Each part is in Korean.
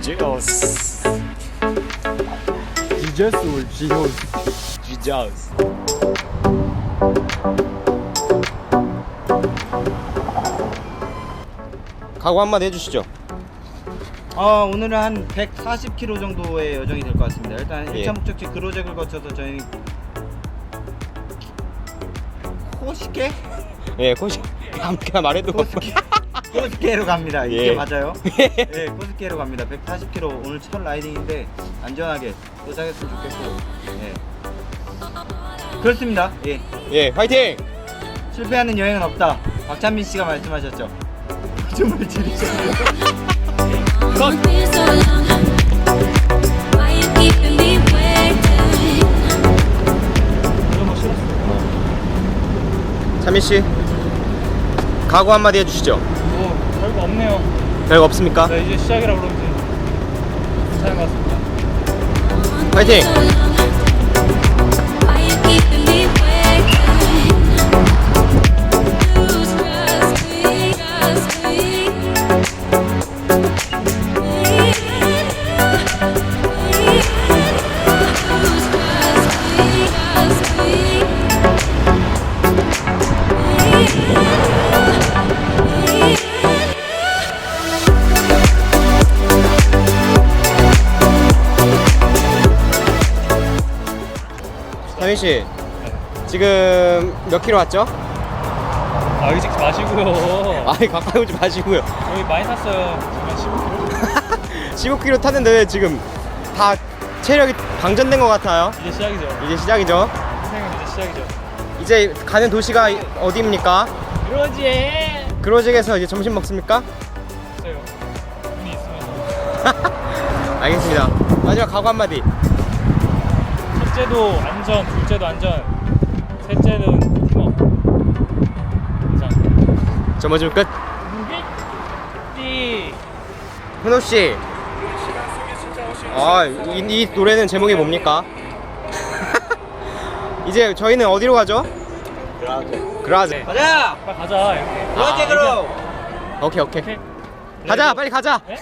지저스 지저스 올 지저스 지저스 각오 한마디 해주시죠 어, 오늘은 한 140km 정도의 여정이 될 것 같습니다. 일단 예. 1차 목적지 그로잭을 거쳐서 저희는 코시케? 예 코시 아무렇게나 말해도 코스케? 코스케로 갑니다. 이게 예. 맞아요? 예, 코스케로 갑니다. 140km 오늘 첫 라이딩인데 안전하게 도착했으면 좋겠고 예. 그렇습니다. 예. 예 화이팅 실패하는 여행은 없다. 박찬민 씨가 말씀하셨죠. 춤을 지르셨네요. You keeping me waiting? 찬민 씨 각오 한마디 해주시죠 없네요. 별거 없습니까? 네 이제 시작이라 그런지 괜찮은 것 같습니다. 화이팅 찬민씨 지금 몇 킬로 왔죠? 아 찍지 마시고요. 아니 가까이 오지 마시고요. 여기 많이 탔어요. 지금 15km 15km 탔는데 지금 다 체력이 방전된 것 같아요? 이제 시작이죠. 이제 시작이죠? 인생은 이제 시작이죠. 이제 가는 도시가 어디입니까? 그러지 그로직에서 이제 점심 먹습니까? 있어요. 돈이 있으면 알겠습니다. 마지막 각오 한마디 첫째도 안전 둘째도 안전 셋째는 팀업 이상. 점어주면 끝 띠. 훈호씨. 아, 이, 이 노래는 제목이 뭡니까? 이제 저희는 어디로 가죠? 그라제. 네. 가자! 빨리 가자 이렇게. 그로잭으로! 오케이 오케이. 오케이. 가자 빨리 가자. 네?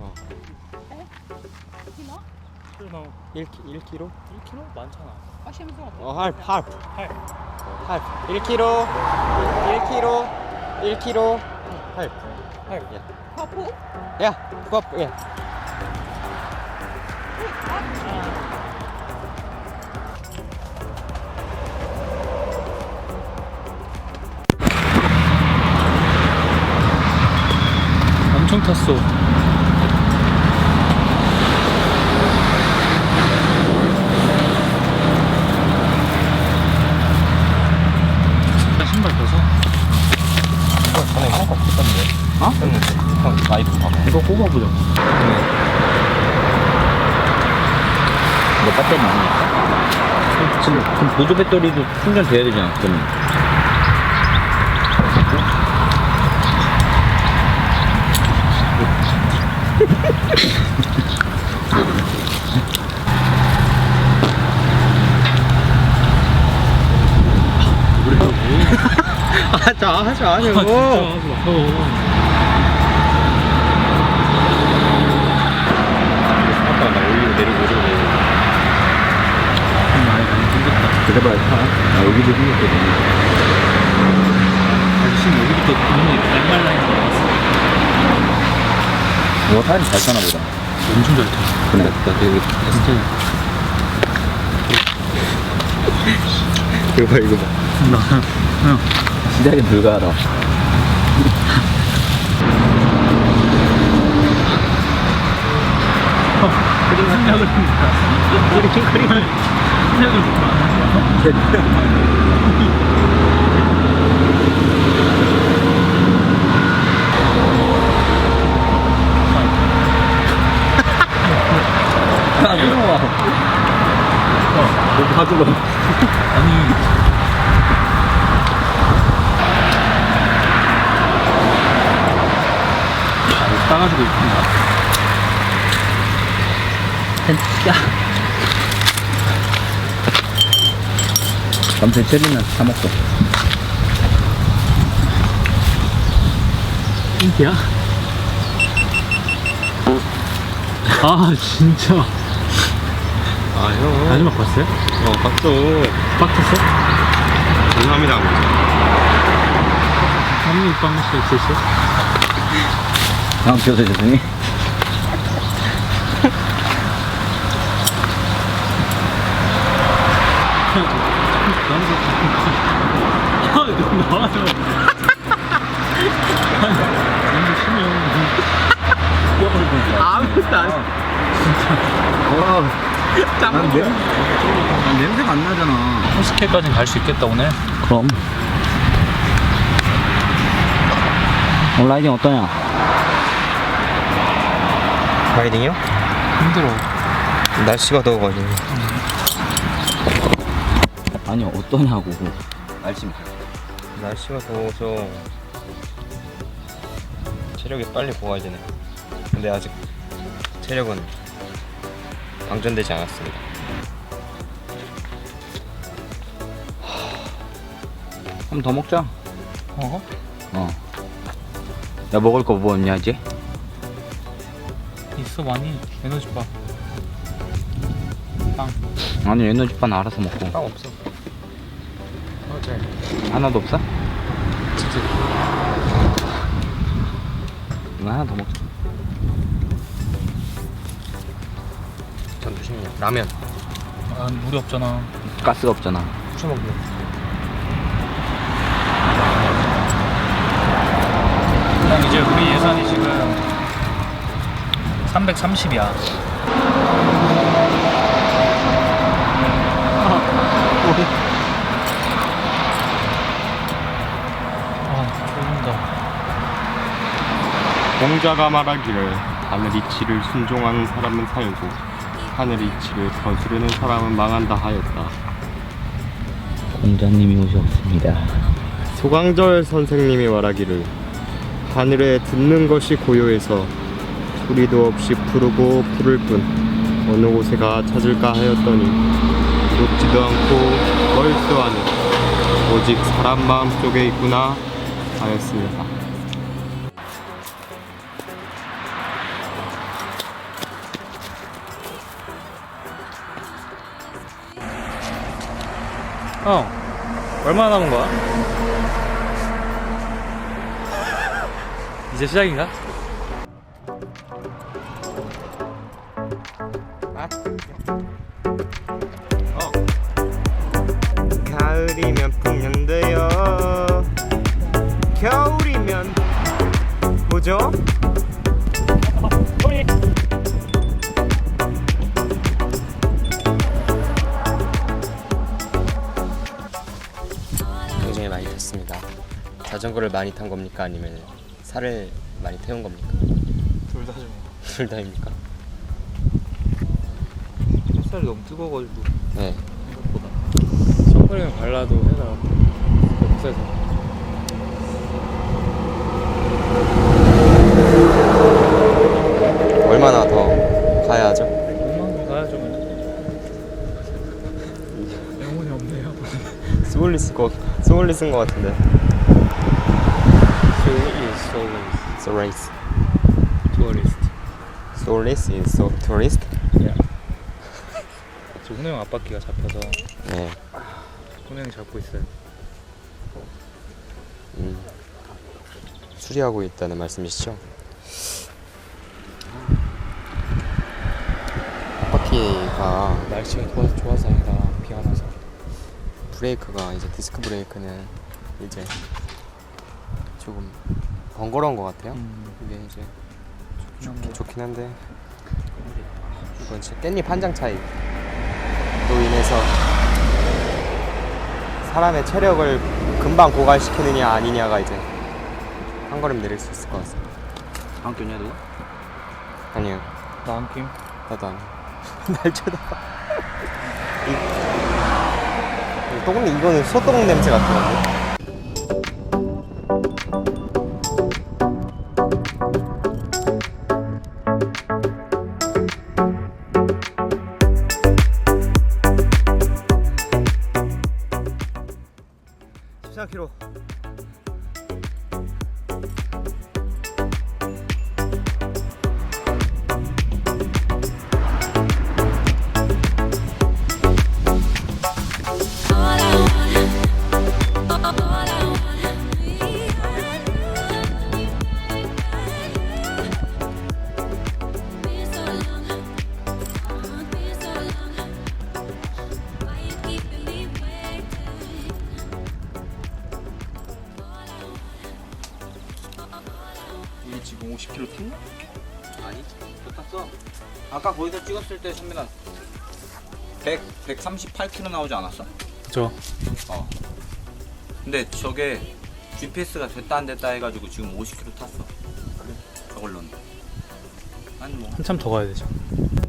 어. 킬로 1, 1kg? 1kg 많잖아 어, half, half, 8 half. 1kg, 1kg, 1kg, half. 8 야, 그거, 예. 엄청 탔어. 신발 벗어. 전에 한거 없었던데. 어? 했는데. 형 라이브 봐봐. 이거 꼽아보자. 너 배터리 많이? 지금 보조 배터리도 충전돼야 되잖아 그러면 하자 하자 아, 하자고. 진짜 하지 마. 아까 나 올리고 내리고 올리고 내리고. 많이 많이 힘들다. 그래봐야 타 아, 여기도 힘들거든 아저씨 여기부터 눈이 말말라인 거 같았어. 뭐 타임 잘 타나 보다 엄청 잘 타. 근데 나 되게 진짜. 이거 봐 이거 봐. 나, 형. 시작이 불가하다. 생각을 생각을 못아 무서워. 너 가지고 아니. 따가지고 있구나. 야 밤새 체리나 사 먹어 인기야? 아, 진짜. 아 형. 마지막 봤어요? 어 봤어. 빡쳤어? 감사합니다. 한국 방식 있었어? 다음 비어서 죄송해 아, 이거 나와서. 너무 심해. 아무것도 안. 난, 냄, 난 냄새가 안 나잖아 호스케까지는 갈수 있겠다, 오늘? 그럼 오늘 라이딩 어떠냐? 라이딩이요? 힘들어. 날씨가 더워가지고. 아니 어떠냐고 날씨 날씨가 더워서 체력이 빨리 고가야 되네. 근데 아직 체력은 방전되지 않았습니다. 한 번 더 먹자 어? 어 야 먹을 거 뭐 없냐 이제? 있어, 많이. 에너지바. 빵. 아니 에너지판 알아서 먹고 빵 없어. 맞아요. 하나도 없어? 진짜. 이거 하나 더 먹자 전투식량. 라면. 아, 물이 없잖아. 가스가 없잖아 후쳐 먹는. 난 이제 우리 예산이 330이야. 아, 졸린다. 공자가 말하기를 하늘 이치를 순종하는 사람은 살고 하늘 이치를 거스르는 사람은 망한다 하였다. 공자님이 오셨습니다 소강절 선생님이 말하기를 하늘에 듣는 것이 고요해서 소리도 없이 부르고 부를 뿐 어느 곳에 가 찾을까 하였더니 높지도 않고 멀지도 않은 오직 사람 마음 속에 있구나 하였습니다. 형, 얼마나 남은 거야? 이제 시작인가? 자전거를 많이 탄 겁니까? 아니면 살을 많이 태운 겁니까? 둘 다죠. 둘 다입니까? 햇살이 너무 뜨거워가지고 네. 생각보다. 선크림 발라도 해가 없애서. 얼마나 더 가야죠? 금방 가야죠. 영혼이 없네요. 소울리 쓴거 소울리 쓴거 같은데. Is So race. tourist. Soulless is so tourist. 야. 저 훈호 형 앞바퀴가 잡혀서 네. 훈호 형이 잡고 있어요. 음. 수리하고 있다는 말씀이시죠? 바퀴가 날씨가 좋아서 좋아서 아니라 비가 나서. 브레이크가 이제 디스크 브레이크는 이제 조금 번거로운 것 같아요. 음. 이게 이제 좋긴 좋긴 한데 이건 진짜 깻잎 한 장 차이로 인해서 사람의 체력을 금방 고갈시키느냐 아니냐가 이제 한 걸음 내릴 수 있을 것 같습니다. 안 꼈냐 너? 아니요, 다음 팀. 나도 안. 날 쳐다봐. 이, 이 똥, 이거는 소똥 냄새 같은데. 아까 거기서 찍었을 때 선민아 100, 138km 나오지 않았어? 그죠. 어 근데 저게 GPS가 됐다 안 됐다 해가지고 지금 50km 탔어 그래 저걸로는 한 뭐 한참 더 가야 되죠.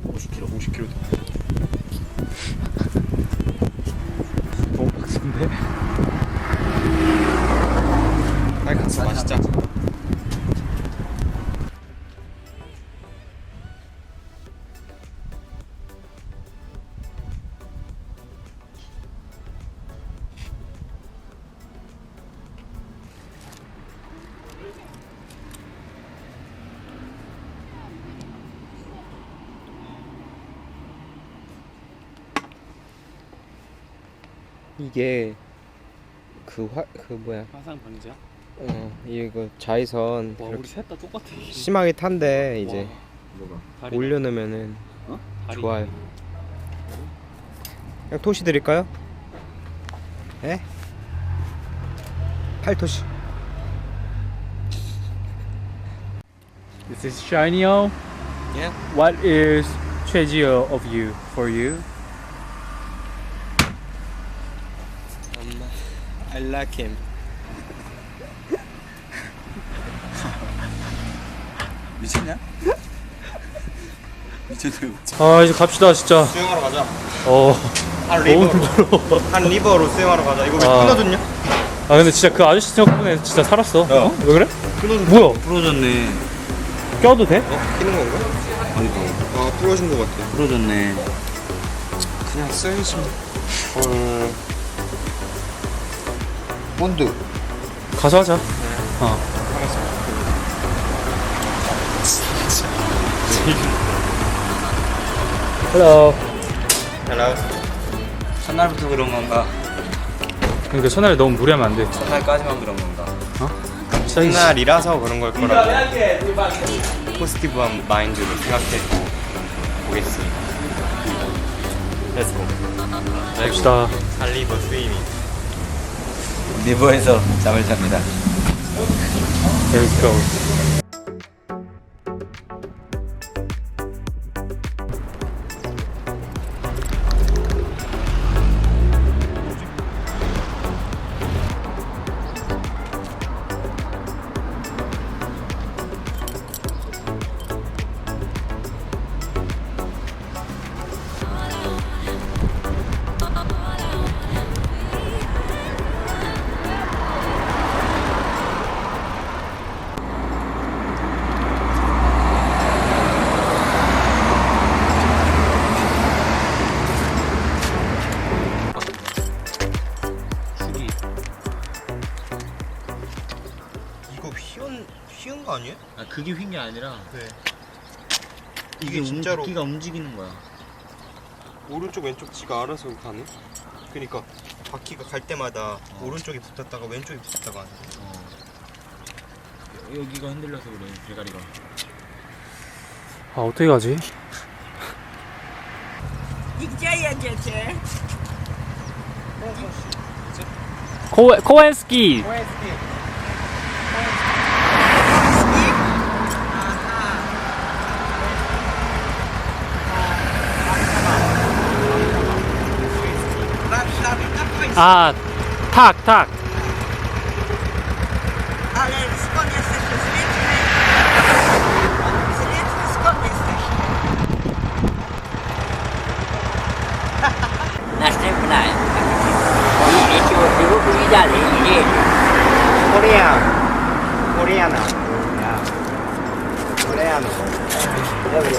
50km 50km 너무 빡센데. 이게 그 화 그 뭐야 화상 방지야? 어 이거 자외선 와 그렇게 우리 셋다 똑같아. 심하게 탄데 이제 뭐가? 다리, 올려놓으면은 다리. 좋아요. 그냥 토시 드릴까요? 예? 팔토시. This is Shinyo. Yeah. What is 최지어 of you for you? I like him. 미쳤냐? 미쳤냐고 아 이제 갑시다 진짜. 수영하러 가자. 어. 한 너무 리버로. 힘들어. 한 리버로 수영하러 가자. 이거 왜 아. 끊어졌냐? 아 근데 진짜 그 아저씨 덕분에 진짜 살았어. 어? 왜 그래? 끊어졌. 뭐야? 부러졌네 껴도 돼? 끼는 건가? 아이고 아 부러진 것 같아. 부러졌네 그냥 써야지. 헐. 본드. 가서 하자. 어. 헬로. 헬로. 첫날부터 그런 건가? 그러니까 첫날에 너무 무리하면 안 돼. 첫날까지만 그런 건가? 첫날이라서 그런 걸 거라고. 포지티브한 마인드로 생각해 보겠습니다. 렛츠고. 갑시다. 살리버 스위밍. 리버에서 잠을 잡니다 go. 그게 휜 게 아니라 네. 이게, 이게 움- 진짜로 바퀴가 움직이는 거야. 오른쪽 왼쪽 지가 알아서 가네. 그러니까 바퀴가 갈 때마다 어. 오른쪽이 붙었다가 왼쪽이 붙었다가 하는 거야. 어. 여기가 흔들려서 그래 대가리가. 아 어떻게 가지? 코 코엔스키. A, tak, tak. Ale skąd jesteście? Z Litwy? Z Litwy skąd jesteście? Następna. Idziecie od drugu i dalej, idziecie. Korean. Koreana. Koreano. Dobry.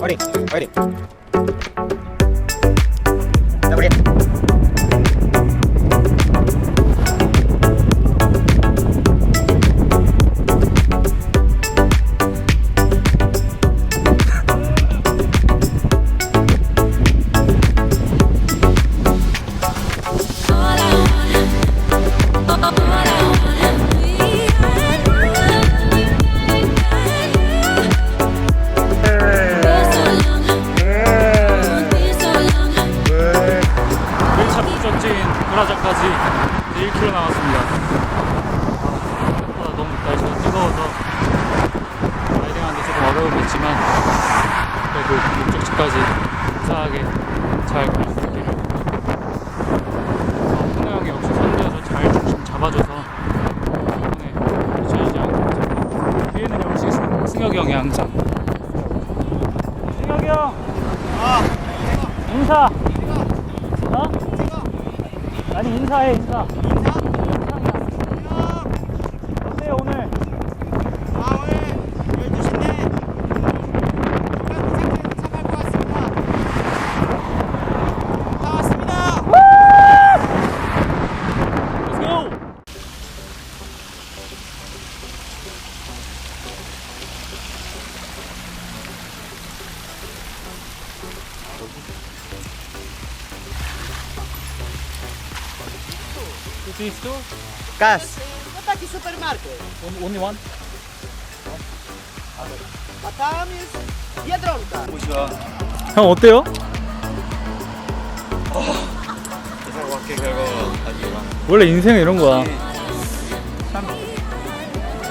Ori, ori. 나. 코 무사하게 잘 어, 훈호 형이 역시 선두에서 잘 중심 잡아줘서 이번에 놓쳐지지 않고 뒤에는 역시 승- 승혁이 형이 항상 승혁이 형! 인사! 어? 인사해 인사. Is two? 가스. Taki supermarket. Only- one? A tam jest Biedronka. 형 어때요? 밖의 결과가 아니라. 원래 인생은 이런 거야.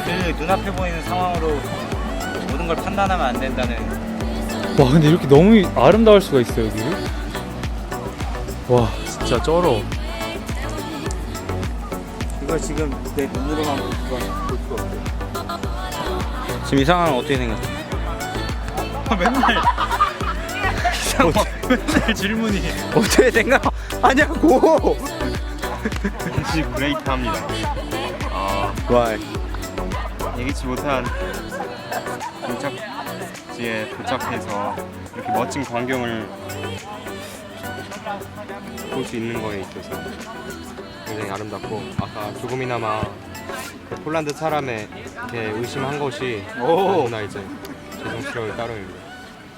그 눈앞에 보이는 상황으로 모든 걸 판단하면 안 된다는 와 근데 이렇게 너무 아름다울 수가 있어 여기. 와 진짜 쩔어. 이걸 지금 내 눈으로만 볼 수가, 볼 수가 없어 지금 이 상황은 어떻게 생각해? 맨날. 맨날 질문이. 어떻게 생각하냐고! 역시 그레이트합니다. 아, 와 예기치 못한 도착지에 도착해서 이렇게 멋진 광경을 볼 수 있는 거에 있어서 굉장히 아름답고 아까 조금이나마 그 폴란드 사람의 이렇게 의심한 것이 너무나 이제 죄송스러울 따름입니다.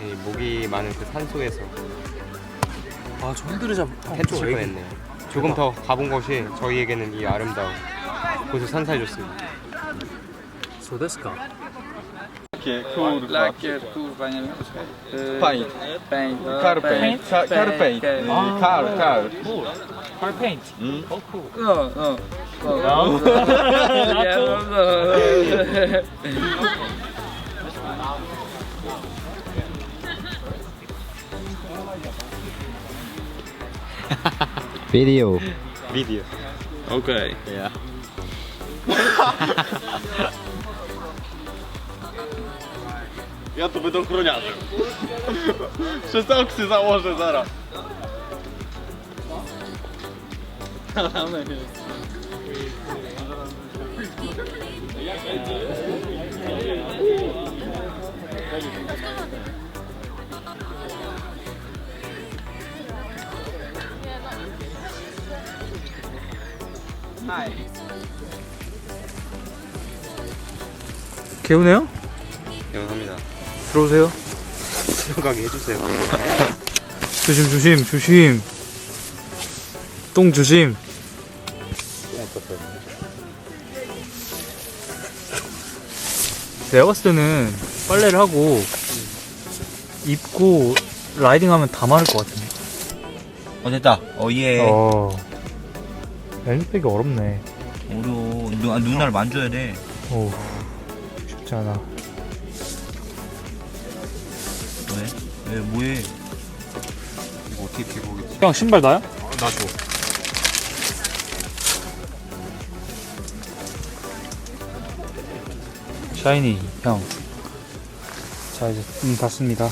이 목이 많은 그 산소에서 아 저 흔들리자. 해칠 뻔했네요. 조금 더 가본 것이 저희에게는 이 아름다운 곳을 선사해줬습니다. 소데스까? Lakier, kurwa, nie wiem. Paint. Paint. Car paint. Car, car paint. Car, car. Car paint. Oh cool. No, no. no. Nie, no, no. 비디오. 미디어. 오케이. Ja to będę ochroniarzem. Przez oksy założę zaraz. 개운해요? 영합니다. 들어오세요. 들어가게 해주세요. 조심 조심 조심. 똥 조심. 내가 봤을 때는 빨래를 하고 입고 라이딩하면 다 마를 것 같은데. 어 됐다 어예 어. 렌즈백이 어렵네. 어려워 누, 아, 누나를 만져야 돼 오. 쉽지 않아. 왜? 왜 뭐해 이거 어떻게 피보겠지? 형 신발 나요? 나 줘. 샤이니 형. 자 이제 문 닫습니다.